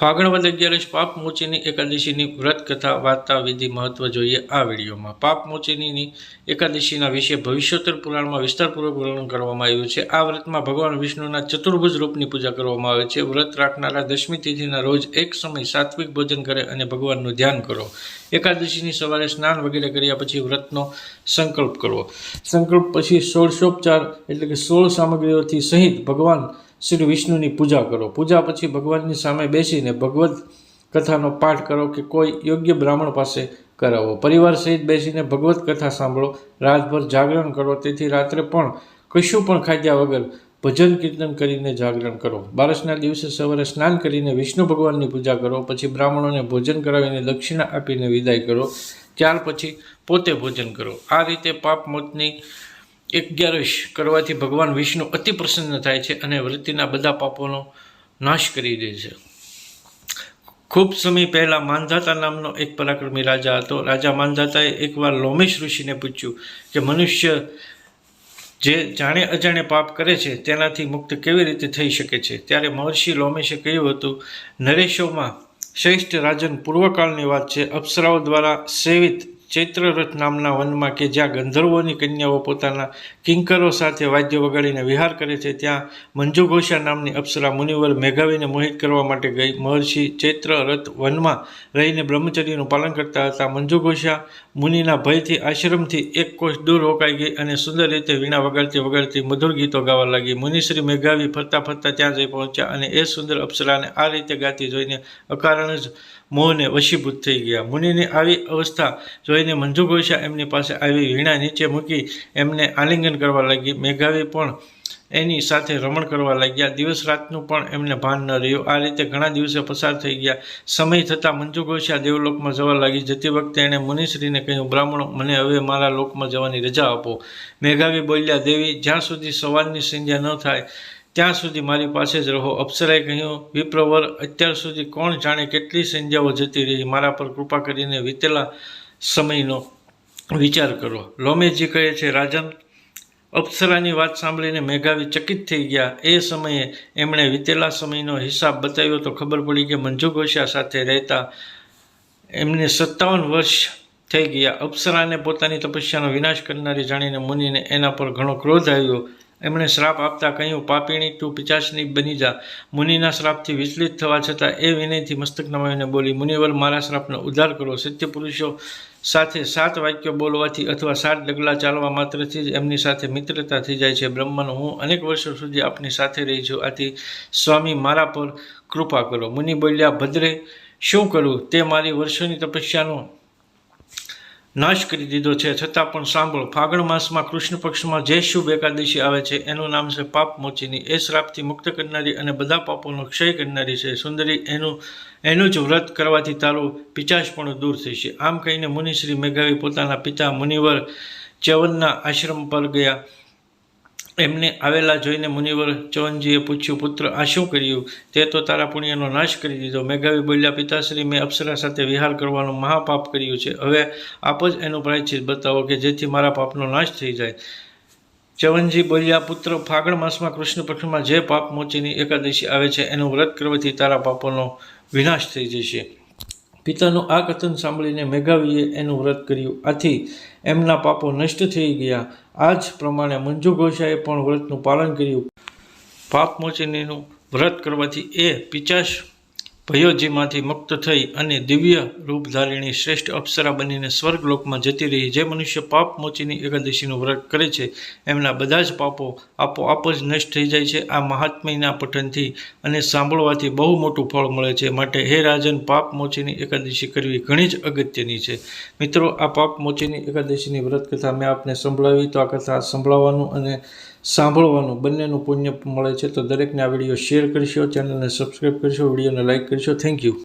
ફાગણ વદ અગિયારસ પાપ મોચીની એકાદશીની વ્રત કથા વાર્તા વિધિ મહત્વ જોઈએ આ વિડીયોમાં. પાપ મોચીની એકાદશીના વિશે ભવિષ્યોત્તર પુરાણમાં વિસ્તારપૂર્વક વર્ણન કરવામાં આવ્યું છે. આ વ્રતમાં ભગવાન વિષ્ણુના ચતુર્ભુજ રૂપની પૂજા કરવામાં આવે છે. વ્રત રાખનારા દશમી તિથિના રોજ એક સમય સાત્વિક ભોજન કરે અને ભગવાનનું ધ્યાન કરો. એકાદશીની સવારે સ્નાન વગેરે કર્યા પછી વ્રતનો સંકલ્પ કરવો. સંકલ્પ પછી ષોડશોપચાર એટલે કે સોળ સામગ્રીઓથી સહિત ભગવાન શ્રી વિષ્ણુની પૂજા કરો. પૂજા પછી ભગવાનની સામે બેસીને ભગવદ્ કથાનો પાઠ કરો કે કોઈ યોગ્ય બ્રાહ્મણ પાસે કરાવો. પરિવાર સહિત બેસીને ભગવદ્ કથા સાંભળો. રાતભર જાગરણ કરો. તેથી રાત્રે પણ કશું પણ ખાધ્યા વગર ભજન કીર્તન કરીને જાગરણ કરો. બારસના દિવસે સવારે સ્નાન કરીને વિષ્ણુ ભગવાનની પૂજા કરો. પછી બ્રાહ્મણોને ભોજન કરાવીને દક્ષિણા આપીને વિદાય કરો. ત્યાર પછી પોતે ભોજન કરો. આ રીતે પાપ મોતની અગિયારસ કરવાથી ભગવાન વિષ્ણુ અતિ પ્રસન્ન થાય છે અને વૃત્તિના બધા પાપોનો નાશ કરી દે છે. ખૂબ સમય પહેલાં માંધાતા નામનો એક પરાક્રમી રાજા હતો. રાજા માંધાતાએ એકવાર લોમેશ ઋષિને પૂછ્યું કે, મનુષ્ય જે જાણે અજાણે પાપ કરે છે, તેનાથી મુક્ત કેવી રીતે થઈ શકે છે? ત્યારે મહર્ષિ લોમેશે કહ્યું હતું, નરેશોમાં શ્રેષ્ઠ રાજન પૂર્વકાળની વાત છે. અપ્સરાઓ દ્વારા સેવિત ચૈત્રરથ નામના વનમાં કે જ્યાં ગંધર્વોની કન્યાઓ પોતાના કિંકરો સાથે વાદ્ય વગાડીને વિહાર કરે છે, ત્યાં મંજુઘોષા નામની અપ્સરા મુનિવર મેઘાવીને મોહિત કરવા માટે ગઈ. મહર્ષિ ચૈત્રરથ વનમાં રહીને બ્રહ્મચર્યનું પાલન કરતા હતા. મંજુઘોષા મુનિના ભયથી, આશ્રમથી એક કોષ દૂર રોકાઈ ગઈ અને સુંદર રીતે વીણા વગાડતી વગાડતી મધુર ગીતો ગાવા લાગી. મુનિશ્રી મેઘાવી ફરતા ફરતા ત્યાં જઈ પહોંચ્યા અને એ સુંદર અપ્સરાને આ રીતે ગાતી જોઈને અકારણ જ મોહને વશીભૂત થઈ ગયા. મુનિની આવી અવસ્થા જોઈને મંજુ એમની પાસે આવી વીણા નીચે મૂકી એમને આલિંગન કરવા લાગી. મેઘાવી પણ એની સાથે રમણ કરવા લાગ્યા. દિવસ રાતનું પણ એમને ભાન ન રહ્યું. આ રીતે ઘણા દિવસે પસાર થઈ ગયા. સમય થતાં મંજુ દેવલોકમાં જવા લાગી. જતી વખતે એણે મુનિશ્રીને કહ્યું, બ્રાહ્મણો, મને હવે મારા લોકમાં જવાની રજા આપો. મેઘાવી બોલ્યા, દેવી, જ્યાં સુધી સવારની સંધ્યા ન થાય, ત્યાં સુધી મારી પાસે જ રહો. અપ્સરાએ કહ્યું, વિપ્રવર, અત્યાર સુધી કોણ જાણે કેટલી સંધ્યાઓ જતી રહી? મારા પર કૃપા કરીને વીતેલા સમયનો વિચાર કરો. લોમેજી કહે છે રાજન અપ્સરાની વાત સાંભળીને મેઘાવી ચકિત થઈ ગયા. એ સમયે એમણે વીતેલા સમયનો હિસાબ બતાવ્યો તો ખબર પડી કે મંજુ ઘોષા સાથે રહેતા એમને સત્તાવન વર્ષ થઈ ગયા. અપ્સરાને પોતાની તપસ્યાનો વિનાશ કરનારી જાણીને મુનિને એના પર ઘણો ક્રોધ આવ્યો. એમણે શ્રાપ આપતા કહ્યું, પાપીણી તું પિચાસની બની જા. મુનિના શ્રાપથી વિચલિત થવા છતાં એ વિનયથી મસ્તક નમાવીને બોલી, મુનિવર, મારા શ્રાપનો ઉદ્ધાર કરો. સત્ય પુરુષો સાથે સાત વાક્યો બોલવાથી અથવા સાત ડગલા ચાલવા માત્રથી જ એમની સાથે મિત્રતા થઈ જાય છે. બ્રહ્મનો, હું અનેક વર્ષો સુધી આપની સાથે રહી છું. આથી, સ્વામી, મારા પર કૃપા કરો. મુનિ બોલ્યા, ભદ્રે, શું કરું? તે મારી વર્ષોની તપસ્યાનો નાશ કરી દીધો છે. છતાં પણ સાંભળો, ફાગણ માસમાં કૃષ્ણ પક્ષમાં જે શુભ એકાદશી આવે છે, એનું નામ છે પાપ મોચીની. એ શ્રાપથી મુક્ત કરનારી અને બધા પાપોનો ક્ષય કરનારી છે. સુંદરી, એનું એનું જ વ્રત કરવાથી તારું પિચાશપણું દૂર થશે. આમ કહીને મુનિશ્રી મેઘાવી પોતાના પિતા મુનિવર ચવનના આશ્રમ પર ગયા. એમને આવેલા જોઈને મુનિવર ચવનજીએ પૂછ્યું, પુત્ર, આ શું કર્યું? તે તો તારા પુણ્યનો નાશ કરી દીધો. મેઘાવી બોલ્યા, પિતાશ્રી, મેં અપ્સરા સાથે વિહાર કરવાનું મહાપાપ કર્યું છે. હવે આપ જ એનું પ્રાયશ્ચિત બતાવો કે જેથી મારા પાપનો નાશ થઈ જાય. ચવનજી બોલ્યા, પુત્ર, ફાગણ માસમાં કૃષ્ણ પક્ષમાં જે પાપ મોચીની એકાદશી આવે છે, એનું વ્રત કરવાથી તારા પાપોનો વિનાશ થઈ જશે. પિતાનું આ કથન સાંભળીને મેઘાવીએ એનું વ્રત કર્યું. આથી એમના પાપો નષ્ટ થઈ ગયા. આ જ પ્રમાણે મંજુ ઘોષાએ પણ વ્રતનું પાલન કર્યું. પાપ મોચનીનું વ્રત કરવાથી એ પિચાશ ભયોજીમાંથી મુક્ત થઈ અને દિવ્ય રૂપ ધારીણી શ્રેષ્ઠ અપ્સરા બનીને સ્વર્ગલોકમાં જતી રહી. જે મનુષ્ય પાપ મોચીની એકાદશીનું વ્રત કરે છે, એમના બધા જ પાપો આપોઆપ જ નષ્ટ થઈ જાય છે. આ મહાત્મ્યના પઠનથી અને સાંભળવાથી બહુ મોટું ફળ મળે છે. માટે હે રાજન, પાપ મોચીની એકાદશી કરવી ઘણી જ અગત્યની છે. મિત્રો, આ પાપ મોચીની એકાદશીની વ્રત કથા મેં આપને સંભળાવી. તો આ કથા સંભળાવવાનું અને સાંભળવાનું બંનેનું પુણ્ય મળે છે. તો દરેકને આ વીડિયો શેર કરશો, ચેનલને સબસ્ક્રાઈબ કરશો, વિડીયોને લાઇક કરશો. Sure. Thank you.